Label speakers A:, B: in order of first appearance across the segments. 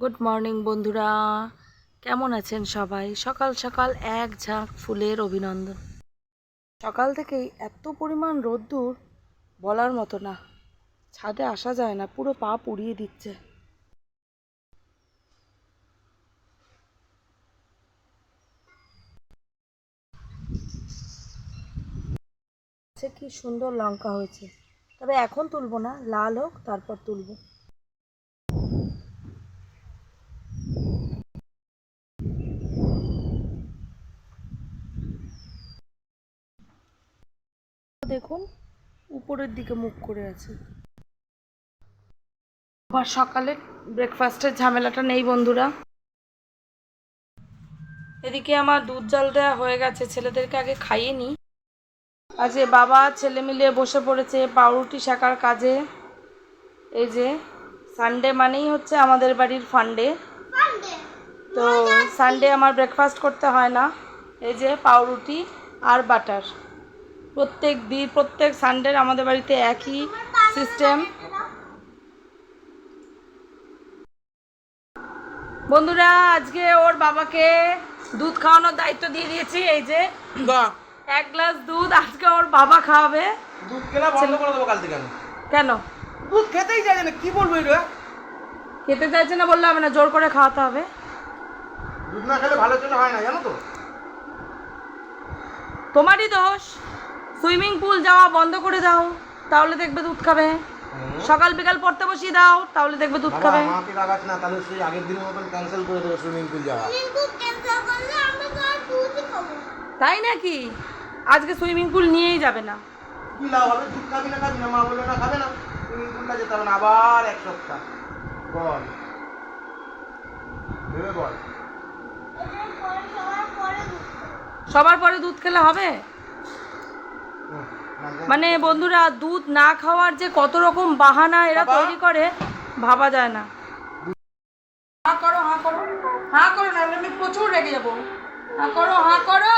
A: Good morning বন্ধুরা। কেমন আছেন সবাই? সকাল সকাল এক ঝাঁক ফুলের অভিনন্দন। সকাল থেকেই এত পরিমাণ রোদ্দুর বলার মতো না। ছাদে আসা যায় না, পুরো পা পুড়িয়ে দিচ্ছে। কি সুন্দর লঙ্কা হয়েছে। তবে এখন তুলবো না, লাল হোক, তারপর তুলবো। দেখুন, উপরের দিকে মুখ করে আছে। আবার সকালে ব্রেকফাস্টের ঝামেলাটা নেই বন্ধুরা। এদিকে আমার দুধ জাল দেওয়া হয়ে গেছে, ছেলেদেরকে আগে খাইয়ে নিই। আজকে বাবা, ছেলে মিলিয়ে বসে পড়েছে পাউরুটি শাকার কাজে। এই যে সানডে মানেই হচ্ছে আমাদের বাড়ির ফান্ডে তো সানডে আমার ব্রেকফাস্ট করতে হয় না। এই যে পাউরুটি আর বাটার। প্রত্যেক দিন প্রত্যেক সানডের আমাদের বাড়িতে একই সিস্টেম বন্ধুরা আজকে ওর বাবাকে দুধ খাওয়ানোর দায়িত্ব দিয়ে দিয়েছি এই যে এক গ্লাস দুধ আজকে ওর বাবা খাওয়াবে।
B: দুধ খেলা বন্ধ করে দেবো কাল থেকে
A: কেন?
B: দুধ খেতেই চাই না কি বলব এটা
A: খেতে চাইছে না বললে হবে না জোর করে খাওয়াতে হবে।
B: দুধ না খেলে ভালো জন্য হয় না জানো তো?
A: তোমারই দোষ। সুইমিং পুল যাওয়া বন্ধ করে দাও তাহলে দেখবে দুধ খাবে। সকাল বিকাল পড়তে বসিয়ে দাও তাহলে দেখবে দুধ খাবে।
B: আমাকে রাগাস না তাহলে সেই আগের দিনের মতন ক্যান্সেল করে দেবো সুইমিং পুল যাওয়া।
A: তাই নাকি? আজকে সুইমিং পুল নিয়েই যাবে না।
B: কি লাভ হবে? দুধ খাবি না খাবি না? মা বলল না খাবে না। সুইমিং পুলটা যেতে হবে না আবার এক সপ্তাহ। বল। ভেবে বল।
A: সবার পরে দুধ খেলে হবে। মানে বন্ধুরা দুধ না খাওয়ার যে কত রকম বাহানা এরা তৈরি করে ভাবা যায় না। হা করো হা করো। হা করো না আমি প্রচুর রেগে যাব। হা করো হা করো।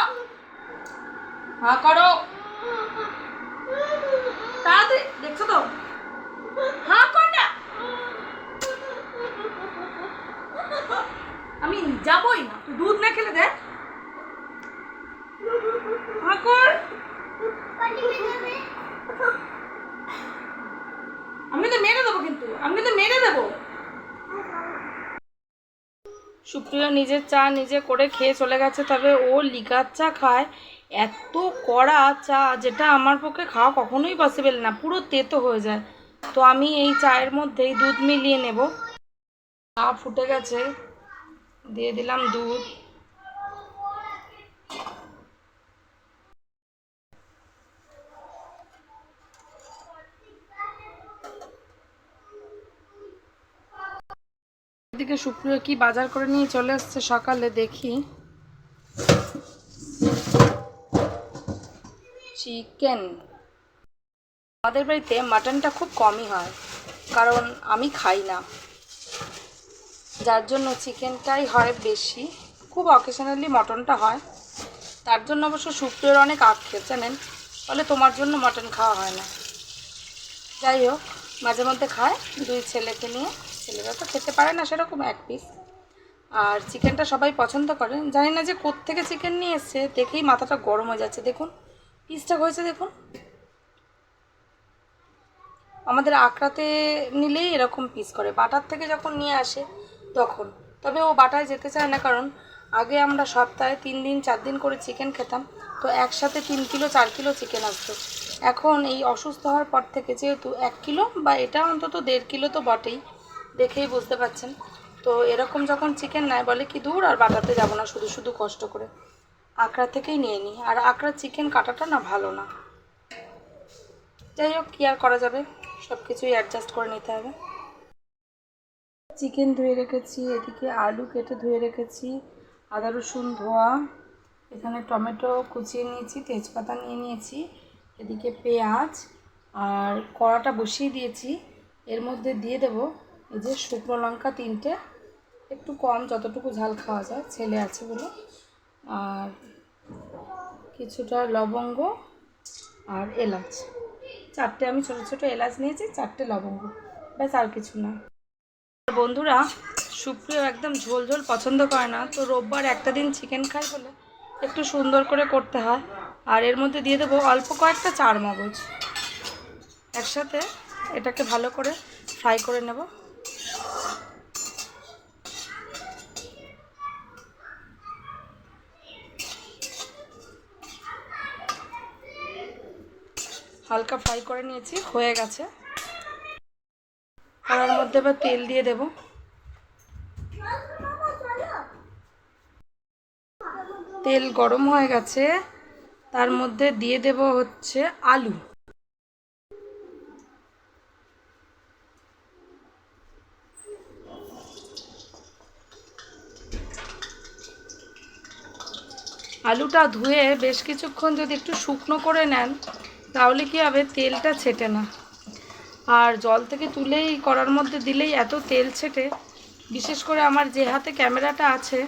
A: হা করো। তাড়াতাড়ি দেখছ তো? হা কর না। আমি যাবই না। দুধ না খেলে দেখ। হা কর। আমি তো মেরে দেবো কিন্তু, আমি তো মেরে দেবো। সুপ্রিয় নিজের চা নিজে করে খেয়ে চলে গেছে, তবে ও লিকার চা খায়। এত কড়া চা যেটা আমার পক্ষে খাওয়া কখনোই পসিবল না, পুরো তেতো হয়ে যায়। তো আমি এই চায়ের মধ্যেই দুধ মিলিয়ে নেব। চা ফুটে গেছে, দিয়ে দিলাম দুধ। এদিকে সুপ্রিয় কি বাজার করে নিয়ে চলে আসছে সকালে দেখি। চিকেন আমাদের বাড়িতে মাটনটা খুব কমই হয়, কারণ আমি খাই না। যার জন্য চিকেনটাই হয় বেশি। খুব অকেশনালি মটনটা হয়। তার জন্য অবশ্য সুপ্রিয়র অনেক আক্ষেপ জানেন বলে তোমার জন্য মটন খাওয়া হয় না। যাই হোক, মাঝে মধ্যে খায় দুই ছেলেকে নিয়ে। ছেলেরা তো খেতে পারে না সেরকম এক পিস আর চিকেনটা সবাই পছন্দ করে। জানি না যে কোত্থেকে চিকেন নিয়ে এসছে, দেখেই মাথাটা গরম হয়ে যাচ্ছে। দেখুন পিসটা হয়েছে, দেখুন। আমাদের আঁকড়াতে নিলেই এরকম পিস করে। বাটার থেকে যখন নিয়ে আসে, তখন। তবে ও বাটায় যেতে চায় না, কারণ আগে আমরা সপ্তাহে তিন দিন, চার দিন করে চিকেন খেতাম। তো একসাথে তিন কিলো, চার কিলো চিকেন আসতো। এখন এই অসুস্থ হওয়ার পর থেকে যেহেতু এক কিলো বা এটা অন্তত দেড় কিলো তো বটেই। দেখেই বুঝতে পারছেন। তো এরকম যখন চিকেন নেয় বলে কি দূর আর বাটাতে যাব না, শুধু শুধু কষ্ট করে। আঁকড়া থেকেই নিয়ে নিই আর আঁকড়া চিকেন কাটাটা না ভালো না। যাই হোক, কী আর করা যাবে? সব কিছুই অ্যাডজাস্ট করে নিতে হবে। চিকেন ধুয়ে রেখেছি, এদিকে আলু কেটে ধুয়ে রেখেছি, আদা রসুন, ধোয়া। এখানে টমেটো কুচিয়ে নিয়েছি, তেজপাতা নিয়ে নিয়েছি, এদিকে পেঁয়াজ। আর কড়াটা বসিয়ে দিয়েছি। এর মধ্যে দিয়ে দেব এই যে শুকনো লঙ্কা তিনটে, একটু কম যতটুকু ঝাল খাওয়া যায়, ছেলে আছে বলে। আর কিছুটা লবঙ্গ আর এলাচ। চারটে, আমি ছোটো ছোটো এলাচ নিয়েছি, চারটে লবঙ্গ। ব্যাস, আর কিছু না। বন্ধুরা, সুপ্রিয় একদম ঝোল ঝোল পছন্দ করে না, তো রোববার একটা দিন চিকেন খাই বলে একটু সুন্দর করে করতে হয়। আর এর মধ্যে দিয়ে দেবো অল্প কয়েকটা চার মগজ একসাথে এটাকে ভালো করে ফ্রাই করে নেব। হালকা ফ্রাই করে নিয়েছি, হয়ে গেছে। কড়ার মধ্যে এবার তেল দিয়ে দেব। তেল গরম হয়ে গেছে, তার মধ্যে দিয়ে দেব হচ্ছে আলু। আলুটা ধুয়ে বেশ কিছুক্ষণ যদি একটু শুকনো করে নেন তাহলে কি হবে তেলটা ছেটে না? আর জল থেকে তুলেই করার মধ্যে দিলেই এত তেল ছেটে। বিশেষ করে আমার যে হাতে ক্যামেরাটা আছে,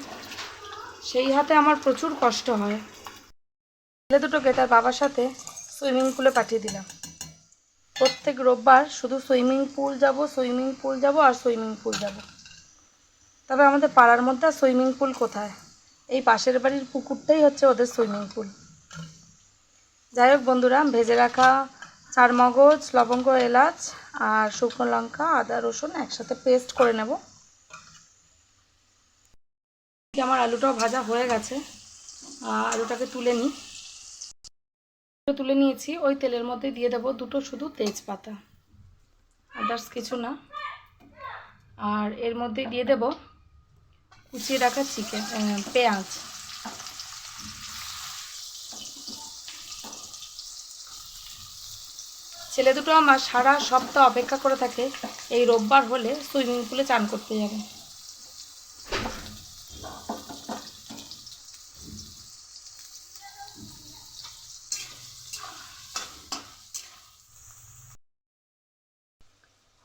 A: সেই হাতে আমার প্রচুর কষ্ট হয়। ছেলে দুটোকে তার বাবার সাথে সুইমিং পুলে পাঠিয়ে দিলাম। প্রত্যেক রোববার শুধু সুইমিং পুল যাব, সুইমিং পুল যাব আর সুইমিং পুল যাব। তবে আমাদের পাড়ার মধ্যে সুইমিং পুল কোথায়? এই পাশের বাড়ির পুকুরটাই হচ্ছে ওদের সুইমিং পুল। যাই হোক বন্ধুরা, ভেজে রাখা চার মগজ লবঙ্গ, এলাচ আর শুকনো লঙ্কা, আদা, রসুন একসাথে পেস্ট করে নেব। আমার আলুটাও ভাজা হয়ে গেছে। আলুটাকে তুলে নিই। তুলে নিয়েছি, ওই তেলের মধ্যে দিয়ে দেবো দুটো শুধু তেজপাতা। আদার্স কিছু না। আর এর মধ্যে দিয়ে দেব কুচিয়ে রাখা চিকেন পেঁয়াজ। ছেলে দুটো আমার সারা সপ্তাহ অপেক্ষা করে থাকে, এই রোববার হলে সুইমিং পুলে চান করতে যাবে।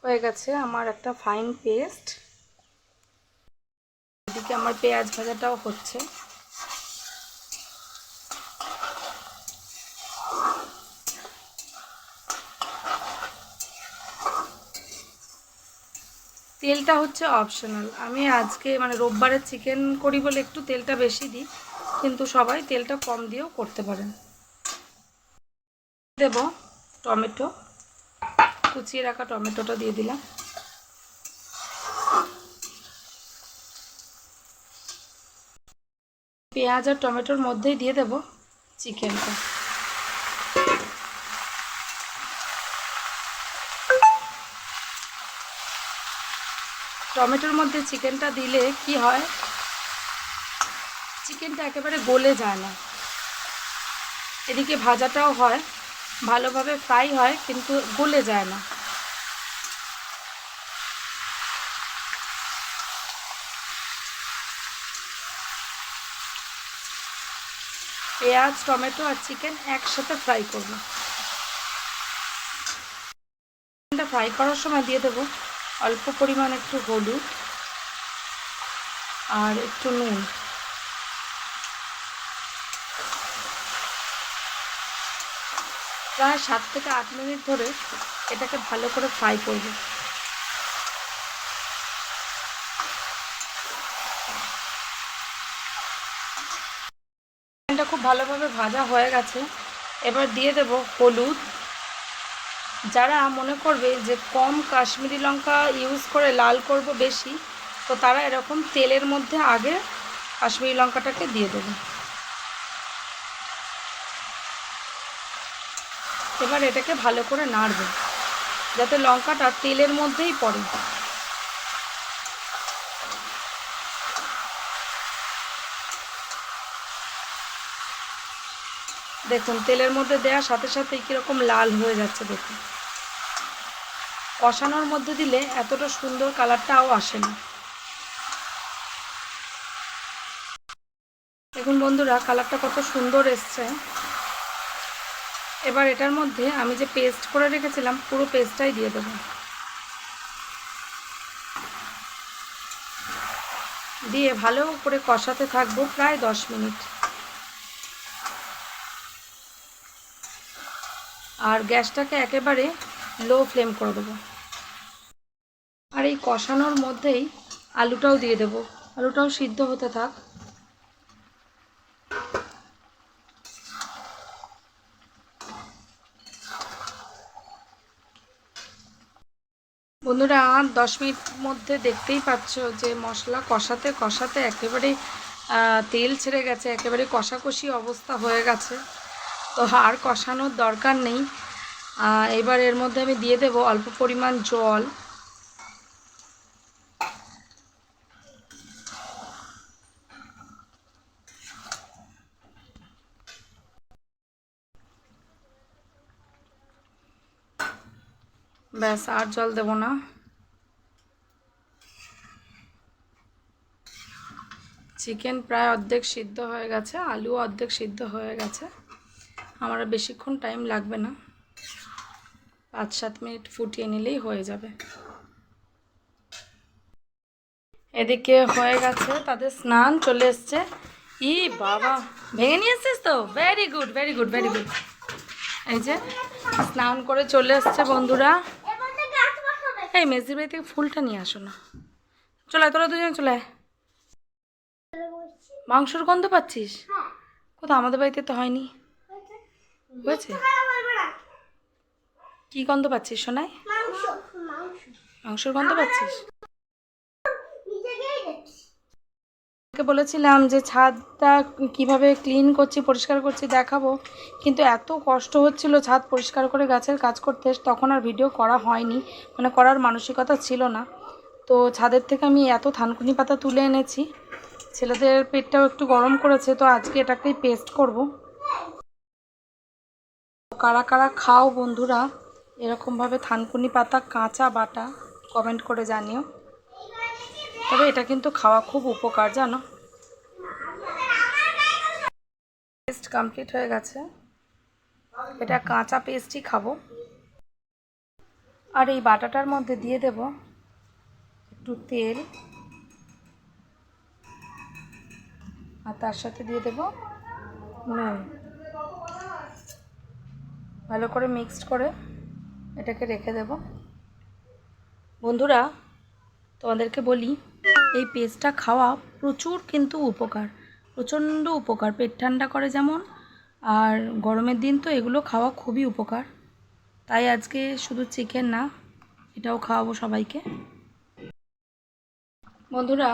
A: হয়ে গেছে আমার একটা ফাইন পেস্ট এদিকে আমার পেঁয়াজ ভাজাটাও হচ্ছে। তেলটা হচ্ছে অপশনাল আমি আজকে মানে রোববারের চিকেন করি বলে একটু তেলটা বেশি দিই, কিন্তু সবাই তেলটা কম দিয়েও করতে পারেন। দেব টমেটো, কুচিয়ে রাখা টমেটোটা দিয়ে দিলাম। পেঁয়াজ আর টমেটোর মধ্যেই দিয়ে দেব চিকেনটা টমেটোর মধ্যে চিকেনটা দিলে কি হয়? চিকেনটা একেবারে গলে যায় না। এদিকে ভাজাটাও হয়, ভালোভাবে ফ্রাই হয়, কিন্তু গলে যায় না। পেঁয়াজ, টমেটো আর চিকেন একসাথে ফ্রাই করব। চিকেনটা ফ্রাই করার সময় দিয়ে দেবো। অল্প পরিমাণ একটু হলুদ আর একটু নুন। প্রায় সাত থেকে আট মিনিট ধরে এটাকে ভালো করে ফ্রাই করব। এটা খুব ভালোভাবে ভাজা হয়ে গেছে। এবার দিয়ে দেব হলুদ। যারা মনে করবে যে কম কাশ্মীরি লঙ্কা ইউজ করে লাল করব বেশি, তো তারা এরকম তেলের মধ্যে আগে কাশ্মীরি লঙ্কাটাকে দিয়ে দেবে। এবার এটাকে ভালো করে নাড়বে, যাতে লঙ্কাটা তেলের মধ্যেই পড়ে। দেখুন, তেলের মধ্যে দেওয়ার সাথে সাথে কীরকম লাল হয়ে যাচ্ছে দেখুন। কষানোর মধ্যে দিলে এতটা সুন্দর কালারটাও আসে না। দেখুন বন্ধুরা, কালারটা কত সুন্দর এসছে। এবার এটার মধ্যে আমি যে পেস্ট করে রেখেছিলাম, পুরো পেস্টটাই দিয়ে দেবো। দিয়ে ভালো করে কষাতে থাকব প্রায় দশ মিনিট। আর গ্যাসটাকে একেবারে লো ফ্লেম করে দেবো। আর এই কষানোর মধ্যেই আলুটাও দিয়ে দেবো। আলুটাও সিদ্ধ হতে থাক। বন্ধুরা, দশ মিনিট মধ্যে দেখতেই পাচ্ছ যে মশলা কষাতে কষাতে একেবারে তেল ছেড়ে গেছে, একেবারে কষাকষি অবস্থা হয়ে গেছে। তো আর কষানোর দরকার নেই। এবার এর মধ্যে আমি দিয়ে দেবো অল্প পরিমাণ জল। ব্যাস, আর জল দেবো না। চিকেন প্রায় অর্ধেক সিদ্ধ হয়ে গেছে আলু অর্ধেক সিদ্ধ হয়ে গেছে। আমার বেশিক্ষণ টাইম লাগবে না। পাঁচ সাত মিনিট ফুটিয়ে নিলেই হয়ে যাবে। এদিকে হয়ে গেছে তাদের স্নান চলে এসছে। ই বাবা ভেঙে নিয়ে এসছিস তো? Very good very good very good এই যে স্নান করে চলে এসছে বন্ধুরা। এই মেজির বাড়ি থেকে ফুলটা নিয়ে আসো না। চলে তোরা দুজন চলে। মাংসর গন্ধ পাচ্ছিস? কোথাও আমাদের বাড়িতে তো হয়নি। হয়েছে? কি গন্ধ পাচ্ছিস সোনাই? মাংসের গন্ধ পাচ্ছিস? বলেছিলাম যে ছাদটা কীভাবে ক্লিন করছি পরিষ্কার করছি দেখাবো। কিন্তু এত কষ্ট হচ্ছিল ছাদ পরিষ্কার করে গাছের কাজ করতে তখন আর ভিডিও করা হয়নি। মানে করার মানসিকতা ছিল না। তো ছাদের থেকে আমি এত থানকুনি পাতা তুলে এনেছি। ছেলেদের পেটটাও একটু গরম করেছে তো আজকে এটাকেই পেস্ট করব। কারা কারা খাও বন্ধুরা এরকমভাবে থানকুনি পাতা, কাঁচা বাটা কমেন্ট করে জানিও। তবে এটা কিন্তু খাওয়া খুব উপকার, জানো? পেস্ট কমপ্লিট হয়ে গেছে। এটা কাঁচা পেস্টই খাব। আর এই বাটাটার মধ্যে দিয়ে দেব একটু তেল। আর তার সাথে দিয়ে দেব নুন। ভালো করে মিক্সড করে এটাকে রেখে দেব। বন্ধুরা, তোমাদেরকে বলি, এই পেস্টটা খাওয়া প্রচুর কিন্তু উপকার, প্রচণ্ড উপকার। পেট ঠান্ডা করে যেমন, আর গরমের দিন তো এগুলো খাওয়া খুবই উপকার। তাই আজকে শুধু চিকেন না, এটাও খাওয়াবো সবাইকে। বন্ধুরা,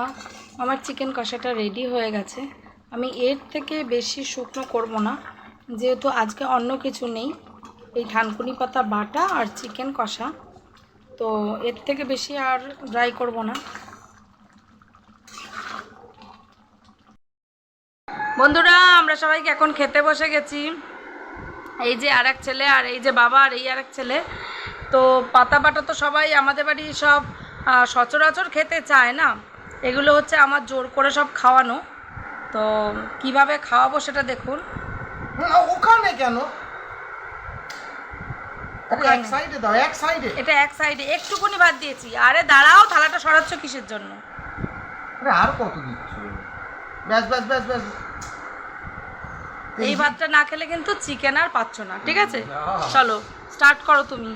A: আমার চিকেন কষাটা রেডি হয়ে গেছে। আমি এর থেকে বেশি শুকনো করব না, যেহেতু আজকে অন্য কিছু নেই। এই ধানকুনি পাতা, বাটা আর চিকেন কষা। তো এর থেকে বেশি আর ড্রাই করব না। বন্ধুরা, আমরা সবাইকে এখন খেতে বসে গেছি? এই যে আর এক ছেলে আর এই যে বাবা আর এই আর এক ছেলে। তো পাতা, বাটা তো সবাই আমাদের বাড়ি সব সচরাচর খেতে চায় না। এগুলো হচ্ছে আমার জোর করে সব খাওয়ানো। তো কীভাবে খাওয়াবো সেটা দেখুন।
B: ওখানে কেন? আরে এক
A: ওখানে।
B: সাইডে দাও এক সাইডে
A: এটা এক সাইডে একটুকুনি ভাত দিয়েছি। আরে দাঁড়াও থালাটা সরাচ্ছ কিসের জন্য?
B: আরে আর কত দিচ্ছ? ব্যাস ব্যাস ব্যাস ব্যাস।
A: এই ভাতটা না খেলে কিন্তু চিকেন আর পাচ্ছ না ঠিক আছে? চলো স্টার্ট করো তুমি।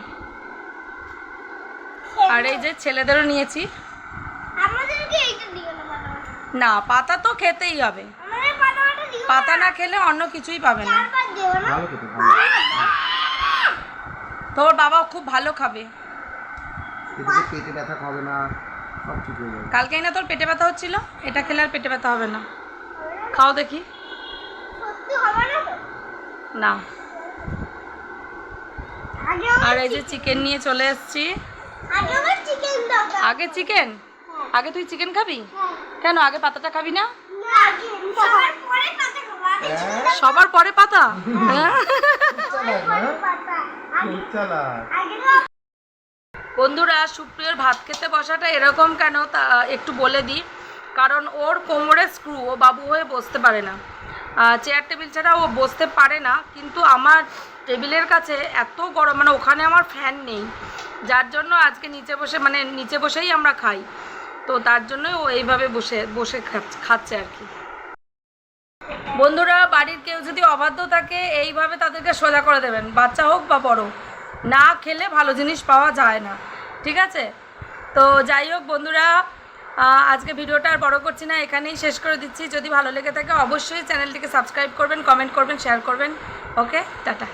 A: আর এই যে ছেলেদেরও নিয়েছি।
C: না পাতা
A: তো খেতেই হবে।
C: আমাদের পাতাটা দিও
A: পাতা না। খেলে অন্য কিছুই পাবে না।
C: চারবার দিও না
B: ভালো খেতে ভালো
A: তোর বাবা খুব। ভালো খাবে
B: পেটে ব্যথা খাবে না সব ঠিক হয়ে যাবে।
A: কালকেই না তোর পেটে ব্যথা হচ্ছিল? এটা খেলে আর পেটে ব্যথা হবে না। খাও দেখি।
C: না তো?
A: না।
C: আগে
A: আর এই যে চিকেন নিয়ে চলে এসছি।
C: আগে চিকেন দাও।
A: আগে তুই চিকেন খাবি?
C: হ্যাঁ।
A: কেন আগে পাতাটা খাবি না?
C: না সবার পরে পাতা।
A: বন্ধুরা, সুপ্রিয়র ভাত খেতে বসাটা এরকম কেন তা একটু বলে দিই। কারণ ওর কোমরে স্ক্রু ও বাবু হয়ে বসতে পারে না। চেয়ার টেবিল ছাড়া ও বসতে পারে না, কিন্তু আমার টেবিলের কাছে এত গরম মানে ওখানে আমার ফ্যান নেই। যার জন্য আজকে নিচে বসে মানে নিচে বসেই আমরা খাই। তো তার জন্যই ও এইভাবে বসে বসে খাচ্ছে আর কি। বন্ধুরা, বাড়ির কেউ যদি অবাধ্য থাকে, এইভাবে তাদেরকে সোজা করে দেবেন। বাচ্চা হোক বা বড়, না খেলে ভালো জিনিস পাওয়া যায় না। ঠিক আছে? তো যাই হোক বন্ধুরা আজকে ভিডিওটা আর বড় করছি না, এখানেই শেষ করে দিচ্ছি। যদি ভালো লেগে থাকে, অবশ্যই চ্যানেলটিকে সাবস্ক্রাইব করবেন, কমেন্ট করবেন, শেয়ার করবেন। ওকে? টাটা।